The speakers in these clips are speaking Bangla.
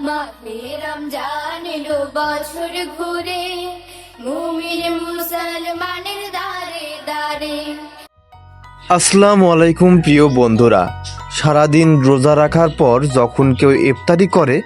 মাহে বছর ঘুরে, মুমিন মুসলমানের দারে দারে আসসালামু আলাইকুম প্রিয় বন্ধুরা, সারাদিন রোজা রাখার পর যখন কেউ ইফতারি করে,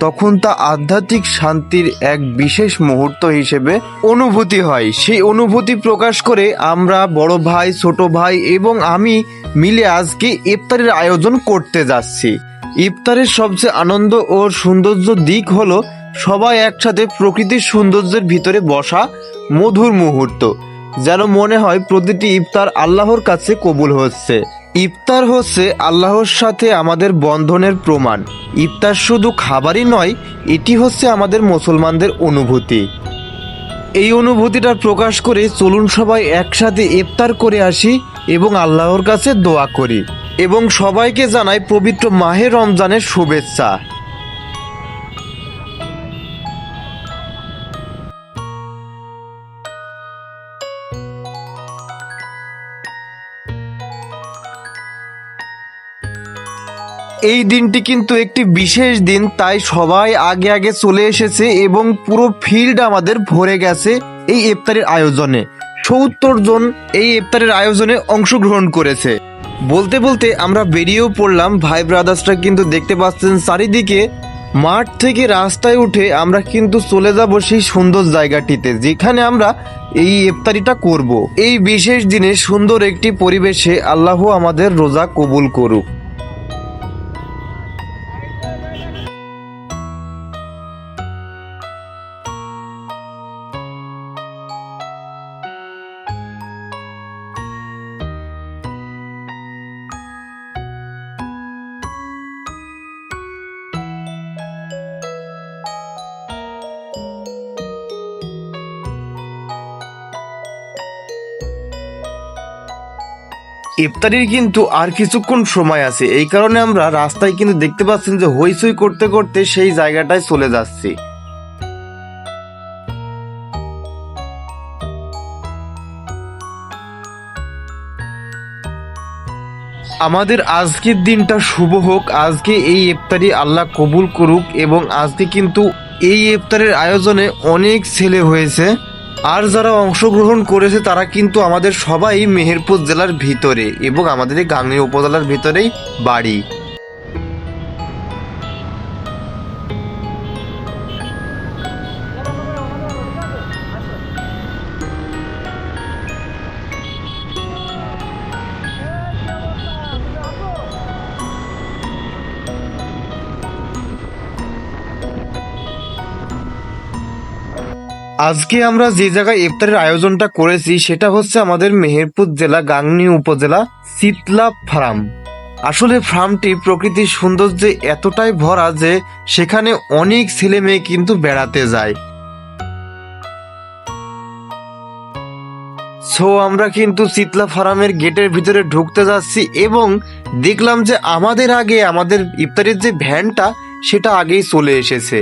তখন তা আধ্যাত্মিক শান্তির এক বিশেষ মুহূর্ত হিসেবে অনুভূতি হয়। সেই অনুভূতি প্রকাশ করে আমরা বড় ভাই, ছোট ভাই এবং আমি মিলে আজকে ইফতারের আয়োজন করতে যাচ্ছি। ইফতারের সবচেয়ে আনন্দ ও সৌন্দর্য দিক হলো সবাই একসাথে প্রকৃতির সৌন্দর্যের ভিতরে বসা মধুর মুহূর্ত, যেন মনে হয় প্রতিটি ইফতার আল্লাহর কাছে কবুল হচ্ছে। ইফতার হচ্ছে আল্লাহর সাথে আমাদের বন্ধনের প্রমাণ। ইফতার শুধু খাবারই নয়, এটি হচ্ছে আমাদের মুসলমানদের অনুভূতি। এই অনুভূতিটা প্রকাশ করে চলুন সবাই একসাথে ইফতার করে আসি এবং আল্লাহর কাছে দোয়া করি। এবং সবাইকে জানাই পবিত্র মাহে রমজানের শুভেচ্ছা। এই দিনটি কিন্তু একটি বিশেষ দিন, তাই সবাই আগে আগে চলে এসেছে এবং পুরো ফিল্ড আমাদের ভরে গেছে এই ইফতারের আয়োজনে। সত্তর জন এই ইফতারের আয়োজনে অংশগ্রহণ করেছে। বলতে বলতে আমরা বেরিয়েও পড়লাম, ভাই ব্রাদার্সটা কিন্তু দেখতে পাচ্ছেন চারিদিকে মাঠ থেকে রাস্তায় উঠে আমরা কিন্তু চলে যাব সেই সুন্দর জায়গাটিতে, যেখানে আমরা এই ইফতারিটা করব। এই বিশেষ দিনে সুন্দর একটি পরিবেশে আল্লাহ আমাদের রোজা কবুল করুক। ইফতারির কিন্তু আর কিছুক্ষণ সময় আছে। এই কারণে আমরা রাস্তায় কিন্তু দেখতে পাচ্ছেন যে হইচই করতে করতে সেই জায়গাটায় চলে যাচ্ছি। আমাদের আজকের দিনটা শুভ হোক। আজকে এই ইফতারি আল্লাহ কবুল করুক এবং আজকে কিন্তু এই ইফতারের আয়োজনে অনেক ছেলে হয়েছে। আর যারা অংশগ্রহণ করেছে, তারা কিন্তু আমাদের সবাই মেহেরপুর জেলার ভিতরে এবং আমাদের এই গাংনী উপজেলার ভিতরেই বাড়ি। আজকে আমরা যে জায়গায় ইফতারের আয়োজনটা করেছি, সেটা হচ্ছে আমাদের মেহেরপুর জেলা গাংনী উপজেলা শীতলা ফার্ম। আসলে ফার্মটি প্রকৃতির সৌন্দর্যে এতটাই ভরা যে সেখানে অনেক ছেলে মেয়ে কিন্তু বেড়াতে যায়। সো আমরা কিন্তু শীতলা ফার্মের গেটের ভিতরে ঢুকতে যাচ্ছি এবং দেখলাম যে আমাদের আগে আমাদের ইফতারের যে ভ্যানটা, সেটা আগেই চলে এসেছে।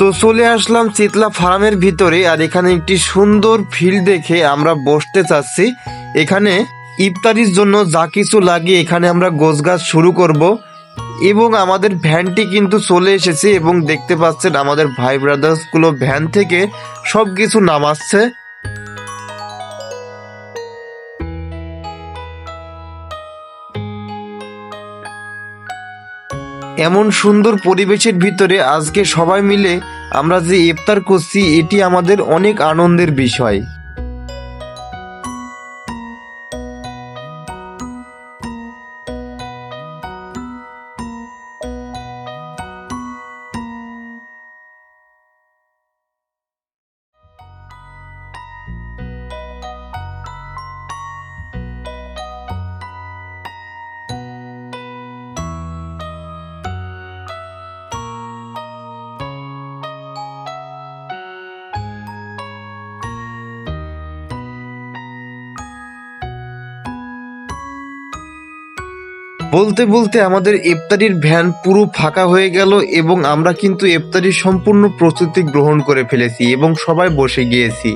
তো চলে আসলাম চিতলা ফার্মের ভিতরে, আর এখানে একটি সুন্দর ফিল্ড দেখে আমরা বসতে চাচ্ছি। এখানে ইফতারির জন্য যা কিছু লাগে এখানে আমরা গোছ গাছ শুরু করব। এবং আমাদের ভ্যানটি কিন্তু চলে এসেছে এবং দেখতে পাচ্ছেন আমাদের ভাই ব্রাদার্সগুলো ভ্যান থেকে সব কিছু নামাচ্ছে। এমন সুন্দর পরিবেশের ভিতরে আজকে সবাই মিলে আমরা যে ইফতার করছি, এটি আমাদের অনেক আনন্দের বিষয়। বলতে বলতে আমাদের ইফতারির ভ্যান পুরো ফাঁকা হয়ে গেল এবং আমরা কিন্তু ইফতারির সম্পূর্ণ প্রস্তুতি গ্রহণ করে ফেলেছি এবং সবাই বসে গিয়েছি।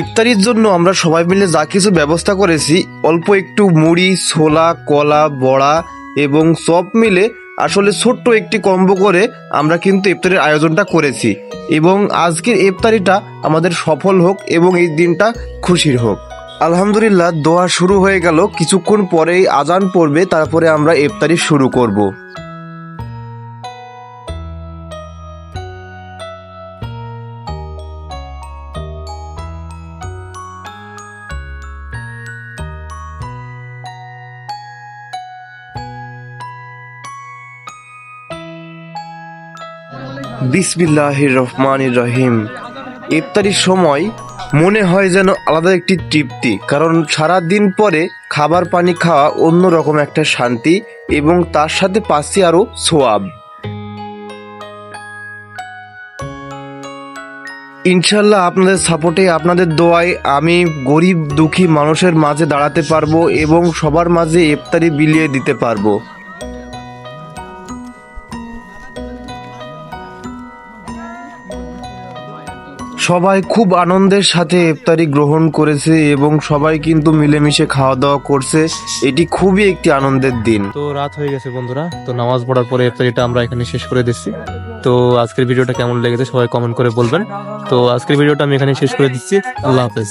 ইফতারির জন্য আমরা সবাই মিলে যা কিছু ব্যবস্থা করেছি, অল্প একটু মুড়ি, ছোলা, কলা, বড়া এবং সব মিলে আসলে ছোট্ট একটি কম্বো করে আমরা কিন্তু ইফতারির আয়োজনটা করেছি। এবং আজকের ইফতারিটা আমাদের সফল হোক এবং এই দিনটা খুশির হোক। আলহামদুলিল্লাহ, দোয়া শুরু হয়ে গেল। কিছুক্ষণ পরেই আজান পড়বে, তারপরে আমরা ইফতারি শুরু করব। বিসমিল্লাহির রহমান রহিম। ইফতারির সময় মনে হয় যেন আলাদা একটি তৃপ্তি, কারণ সারা দিন পরে খাবার পানি খাওয়া অন্য রকম একটা শান্তি এবং তার সাথে পাচ্ছি আরও সোয়াব। ইনশাল্লাহ আপনাদের সাপোর্টে, আপনাদের দোয়ায় আমি গরিব দুঃখী মানুষের মাঝে দাঁড়াতে পারব এবং সবার মাঝে ইফতারি বিলিয়ে দিতে পারব। সবাই খুব আনন্দের সাথে ইফতারি গ্রহণ করেছে এবং সবাই কিন্তু মিলেমিশে খাওয়া দাওয়া করছে। এটি খুবই একটি আনন্দের দিন। তো রাত হয়ে গেছে বন্ধুরা। তো নামাজ পড়ার পরে ইফতারিটা আমরা এখানে শেষ করে দিচ্ছি। তো আজকের ভিডিওটা কেমন লেগেছে সবাই কমেন্ট করে বলবেন। তো আজকের ভিডিওটা আমি এখানে শেষ করে দিচ্ছি। আল্লাহ হাফেজ।